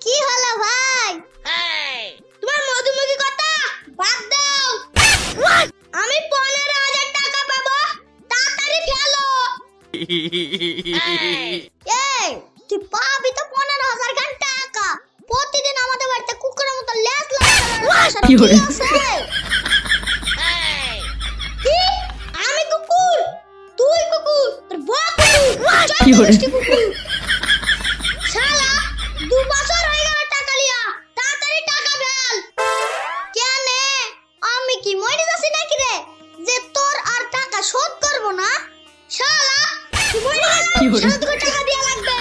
কি হলো ভাই? তোমার মধুমুখী কথা? বাদ দাও! আমি পনেরো হাজার টাকা পাবো। তাড়াতাড়ি ফেলো এই তুই পাবি তো পনেরো হাজার খান টাকা। প্রতিদিন আমাদের বাড়িতে কুকুরের মতো লেজ লাগাতে কি? আমি কুকুর? তুই কুকুর? তোর বউ কুকুর? কি করে। টাকা দেওয়া লাগবে।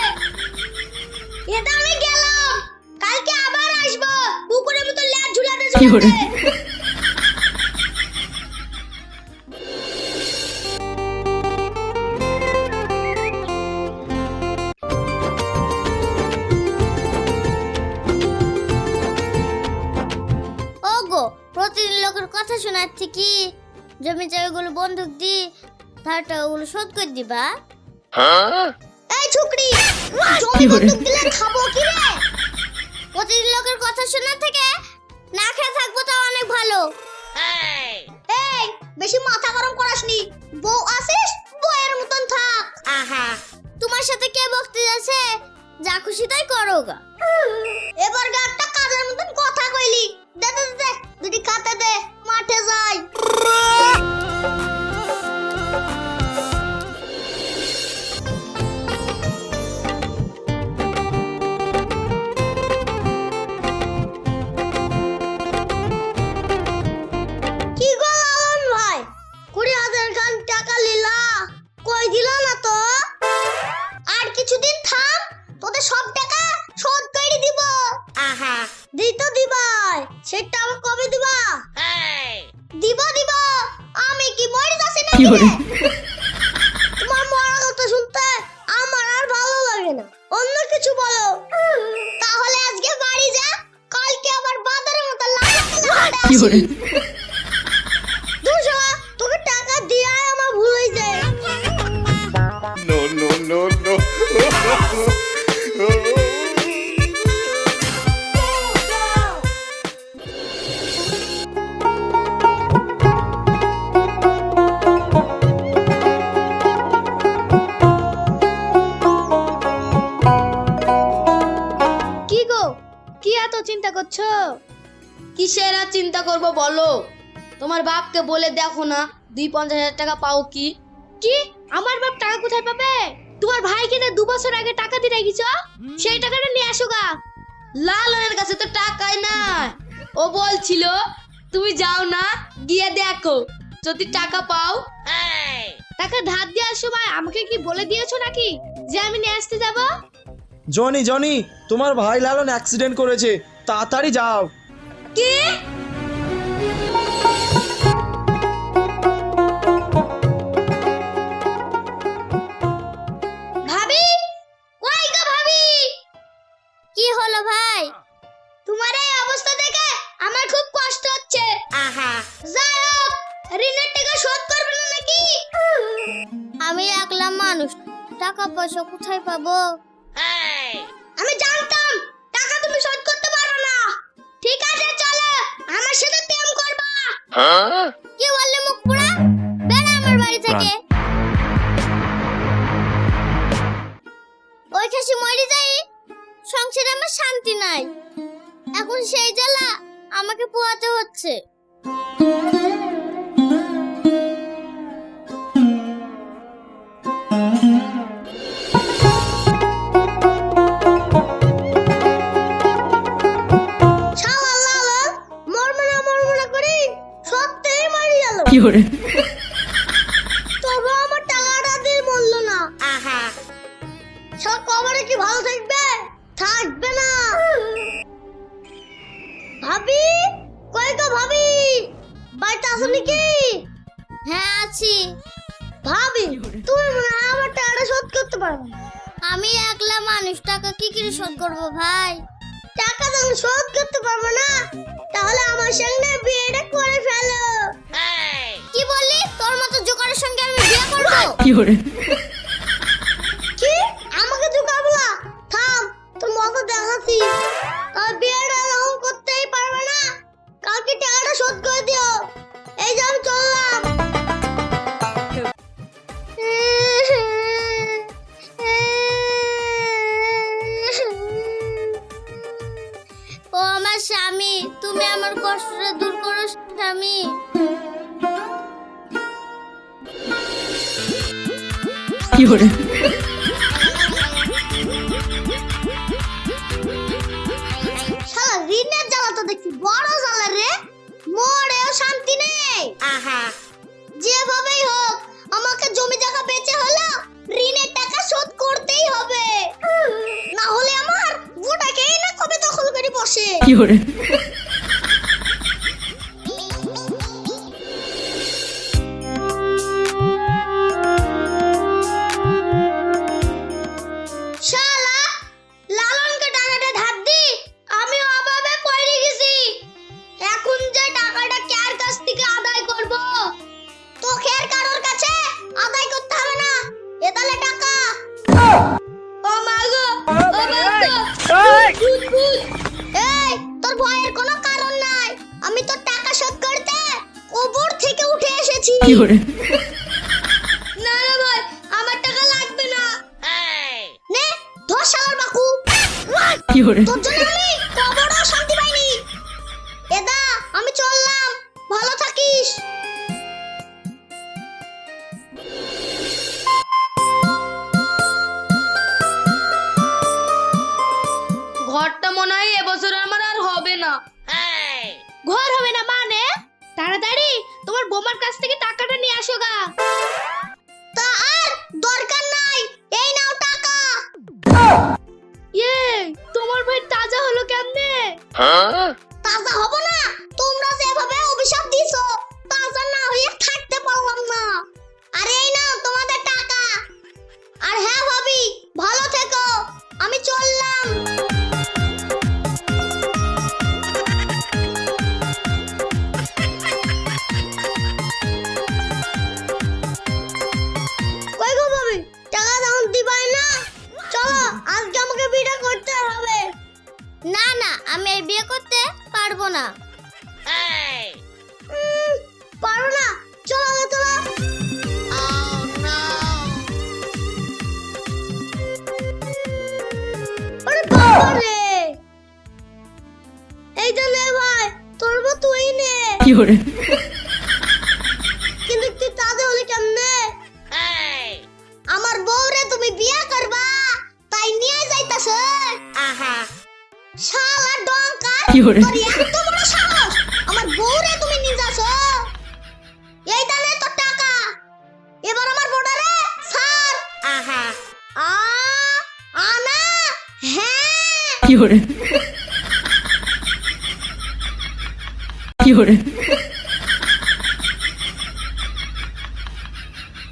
এটা আমি গেলাম। কালকে আবার আসব। কুকুরের মতো ল্যাজ ঝুলাতে কি? প্রতিদিন লোকের কথা শোনাচ্ছি কি? জমি জায়গাগুলো বন্ধক দি তার টাকাগুলো শোধ করে দিবা? এই ছুকরি জমি দিলে খাব কি রে? প্রতিদিন লোকের কথা শোনা থেকে না খেয়ে থাকব তা অনেক ভালো। এই বেশি মাথা গরম করাসনি। বউ আসিস বউয়ের মতন থাক। আহা। তোমার সাথে কে বকতে যাচ্ছে? যা খুশি তাই করো গা। এবার গা একটা কাজের মতন কথা কইলি। কি বলে? তোমার মরার কথা শুনতে আমার আর ভালো লাগে না। অন্য কিছু বলো। তাহলে আজকে বাড়ি যা কালকে আবার বাজারের মতো লাগাতে কি করে? দুশো তোকে টাকা দিয়ে আমার ভুল যায়। নো নো নো কি এত চিন্তা করছ? কিসের আর চিন্তা করব বলো? তোমার বাপকে বলে দেখো না দুই পঞ্চাশ হাজার টাকা পাও কি? কি? আমার বাপ টাকা কোথায় পাবে? তোমার ভাই কিনে দু বছর আগে টাকা দিয়ে রেখেছ? সেই টাকাটা নিয়ে আসো গা। লালনের কাছে তো টাকাই নাই। ও বলছিল তুমি যাও না গিয়ে দেখো। যদি টাকা পাও। টাকা ধার দেওয়ার সময় আমাকে কি বলে দিয়েছ নাকি? যে আমি নিয়ে আসতে যাব? জনি জনি তোমার ভাই লালন অ্যাক্সিডেন্ট করেছে। তাড়াতাড়ি যাও। কি? ভাবি? কই গো ভাবি? কি হলো ভাই? তোমার এই অবস্থা দেখে আমার খুব কষ্ট হচ্ছে। আহা। যাই হোক ঋণের টাকা শোধ করবে না নাকি? আমি একলা মানুষ টাকা পয়সা কোথায় পাবো? আমি জানতাম টাকা তুমি শোধ করতে পারো না। ঠিক আছে চলো আমার সাথে প্রেম করবা। কি বললে মুখ পুরা? বেড়া আমার বাড়ি থেকে। ওই খাসি মরে যাই সংসারে আমার শান্তি নাই। এখন সেই জ্বালা আমাকে পোয়াতে হচ্ছে। কি বলে? তবু আমার টাকাটা দিয়ে মরলো না। আহা। সব কবরে কি ভালো থাকবে? থাকবে না। ভাবি? কই গো ভাবি? বাড়িতে আসো নাকি? হ্যাঁ আছি। ভাবি তুমি মনে হয় আমার টাকাটা শোধ করতে পারবে না। আমি একলা মানুষ টাকা কি করে শোধ করব ভাই? টাকা যখন শোধ করতে পারব না। তাহলে আমার সঙ্গে বিয়েটা করে ফেলো। কি বললি তোর মতো জোকারের সঙ্গে আমি বিয়ে করব কি বলে? শালা ঋণের জ্বালা তো দেখছি। বড় জ্বালা রে। মরেও শান্তি নেই। আহা। যেভাবেই হোক আমাকে জমি জায়গা বেচে হলো ঋণের টাকা শোধ করতেই হবে। না হলে আমার গোটাকেই না কবে দখল করে বসে? শালা লালনকে টাকাটা ধার দি আমি অভাবে পড়ে গেছি। এখন যে টাকাটা কার কাছ থেকে আদায় করব? তোকে আর কারোর কাছে আদায় করতে হবে না এ তাহলে টাকা। ও মা গো ও মা গো ভূত, ভূত। এই তোর ভয়ের কোনো কারণ নাই। আমি তোর টাকা শোধ করতে কবর থেকে উঠে এসেছি। তোর জন্য আমি কবরও শান্তি পাইনি। এদা আমি চললাম। ভালো থাকিস। ঘরটা মনে হয় এবছর আমার আর হবে না। ঘর হবে না মানে? তাড়াতাড়ি তোমার বোমার কাছ থেকে টাকাটা নিয়ে আসো গা। তা আর দরকার নাই। এই নাও টাকা। ইয়ে তোমার ভাই তাজা হলো কেমনে? তাজা হব নে কিন্তু তুই তাদের হলে কেমনে? আমার বউ রে তুমি বিয়ে করবা তাই নিয়ে যাইতাছ। আহা! শালা ডঙ্কা তোর এত বড় সাহস আমার বউ রে তুমি নিয়ে এই টাকা। এবার আমার স্যার আহা! আ আনা হ্যাঁ। কি hore কি hore